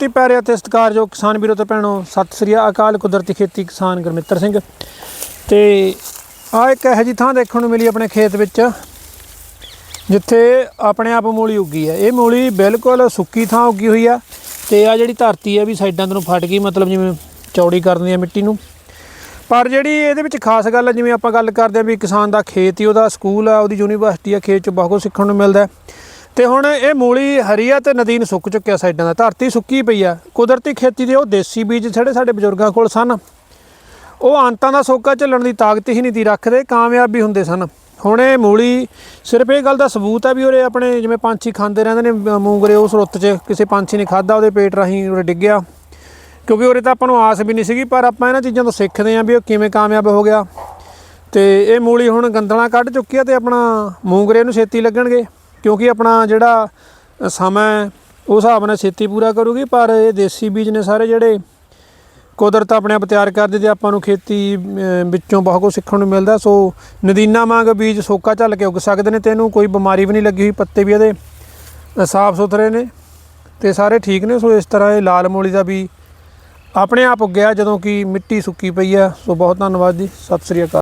ਤੀ ਪਿਆਰੇ ਅਤੇ ਸਤਿਕਾਰਯੋਗ ਕਿਸਾਨ ਵੀਰੋ ਤੇ ਭੈਣੋ, ਸਤਿ ਸ੍ਰੀ ਅਕਾਲ, ਕੁਦਰਤੀ ਖੇਤੀ ਕਿਸਾਨ ਗੁਰਮਿੱਤਰ ਸਿੰਘ। ਤੇ ਆ ਇੱਕ ਇਹੋ ਜਿਹੀ ਥਾਂ ਦੇਖਣ ਨੂੰ ਮਿਲੀ ਆਪਣੇ ਖੇਤ ਵਿੱਚ, ਜਿੱਥੇ ਆਪਣੇ ਆਪ ਮੂਲੀ ਉੱਗੀ ਹੈ। ਇਹ ਮੂਲੀ ਬਿਲਕੁਲ ਸੁੱਕੀ ਥਾਂ ਉੱਗੀ ਹੋਈ ਆ, ਤੇ ਆ ਜਿਹੜੀ ਧਰਤੀ ਹੈ ਵੀ ਸਾਈਡਾਂ ਤੋਂ ਫਟ ਗਈ, ਮਤਲਬ ਜਿਵੇਂ ਚੌੜੀ ਕਰਨੀ ਦਿੰਦੀ ਆ ਮਿੱਟੀ ਨੂੰ। ਪਰ ਜਿਹੜੀ ਇਹਦੇ ਵਿੱਚ ਖਾਸ ਗੱਲ ਹੈ ਜਿਵੇਂ ਆਪਾਂ ਗੱਲ ਕਰਦੇ ਆ ਵੀ ਕਿਸਾਨ ਦਾ ਖੇਤ ਹੀ ਉਹਦਾ ਸਕੂਲ ਆ, ਉਹਦੀ ਯੂਨੀਵਰਸਿਟੀ ਆ, ਖੇਤ ਚ ਬਹੁਤ ਕੁਛ ਸਿੱਖਣ ਨੂੰ ਮਿਲਦਾ ਹੈ। ਤੇ ਹੁਣ ਇਹ ਮੂਲੀ ਹਰੀ ਆ ਤੇ ਨਦੀਨ ਸੁੱਕ ਚੁੱਕਿਆ ਸਾਈਡਾਂ ਦਾ। ਧਰਤੀ ਸੁੱਕੀ ਪਈ ਆ। ਕੁਦਰਤੀ ਖੇਤੀ ਦੇ ਉਹ ਦੇਸੀ ਬੀਜ ਜਿਹੜੇ ਸਾਡੇ ਬਜ਼ੁਰਗਾਂ ਕੋਲ ਸਨ, ਉਹ ਅੰਤਾਂ ਦਾ ਸੋਕਾ ਝੱਲਣ ਦੀ ਤਾਕਤ ਹੀ ਨਹੀਂ ਤੀ ਰੱਖਦੇ, ਕਾਮਯਾਬ ਵੀ ਹੁੰਦੇ ਸਨ। ਹੁਣ ਇਹ ਮੂਲੀ ਸਿਰਫ ਇਹ ਗੱਲ ਦਾ ਸਬੂਤ ਹੈ ਵੀ ਉਹਰੇ ਆਪਣੇ ਜਿਵੇਂ ਪੰਛੀ ਖਾਂਦੇ ਰਹਿੰਦੇ ਨੇ ਮੂੰਗਰੇ ਉਸ ਰੁੱਤ 'ਚ ਕਿਸੇ ਪੰਛੀ ਨੇ ਖਾਦਾ ਉਹਦੇ ਪੇਟ ਰਾਹੀਂ ਉਹਰੇ ਡਿੱਗਿਆ। ਕਿਉਂਕਿ ਉਹਰੇ ਤਾਂ ਆਪਾਂ ਨੂੰ ਆਸ ਵੀ ਨਹੀਂ ਸੀਗੀ, ਪਰ ਆਪਾਂ ਇਹਨਾਂ ਚੀਜ਼ਾਂ ਤੋਂ ਸਿੱਖਦੇ ਆਂ ਵੀ ਉਹ ਕਿਵੇਂ ਕਾਮਯਾਬ ਹੋ ਗਿਆ। ਤੇ ਇਹ ਮੂਲੀ ਹੁਣ ਗੰਦਲਾਂ ਕੱਢ ਚੁੱਕੀ ਆ ਤੇ ਆਪਣਾ ਮੂੰਗਰੇ ਨੂੰ ਛੇਤੀ ਲੱਗਣਗੇ। ਕਿਉਂਕਿ ਆਪਣਾ ਜਿਹੜਾ ਸਮਾਂ ਹੈ, ਉਸ ਹਿਸਾਬ ਨਾਲ ਛੇਤੀ ਪੂਰਾ ਕਰੂਗੀ ਪਰ ਇਹ ਦੇਸੀ ਬੀਜ ਨੇ ਸਾਰੇ ਜਿਹੜੇ ਕੁਦਰਤ ਆਪਣੇ ਆਪ ਤਿਆਰ ਕਰਦੀ ਤੇ ਆਪਾਂ ਨੂੰ ਖੇਤੀ ਵਿੱਚੋਂ ਬਹੁਤ ਕੁਝ ਸਿੱਖਣ ਨੂੰ ਮਿਲਦਾ ਸੋ ਨਦੀਨਾ ਵਾਂਗ ਬੀਜ ਸੋਕਾ ਝੱਲ ਕੇ ਉੱਗ ਸਕਦੇ ਨੇ ਤੇ ਇਹਨੂੰ ਕੋਈ ਬਿਮਾਰੀ ਵੀ ਨਹੀਂ ਲੱਗੀ ਹੋਈ ਪੱਤੇ ਵੀ ਇਹਦੇ ਸਾਫ਼ ਸੁਥਰੇ ਨੇ ਤੇ ਸਾਰੇ ਠੀਕ ਨੇ ਸੋ ਇਸ ਤਰ੍ਹਾਂ ਇਹ ਲਾਲ ਮੂਲੀ ਦਾ ਵੀ ਆਪਣੇ ਆਪ ਉੱਗਿਆ ਜਦੋਂ ਕਿ ਮਿੱਟੀ ਸੁੱਕੀ ਪਈ ਆ ਸੋ ਬਹੁਤ ਧੰਨਵਾਦ ਜੀ ਸਤਿ ਸ੍ਰੀ ਅਕਾਲ।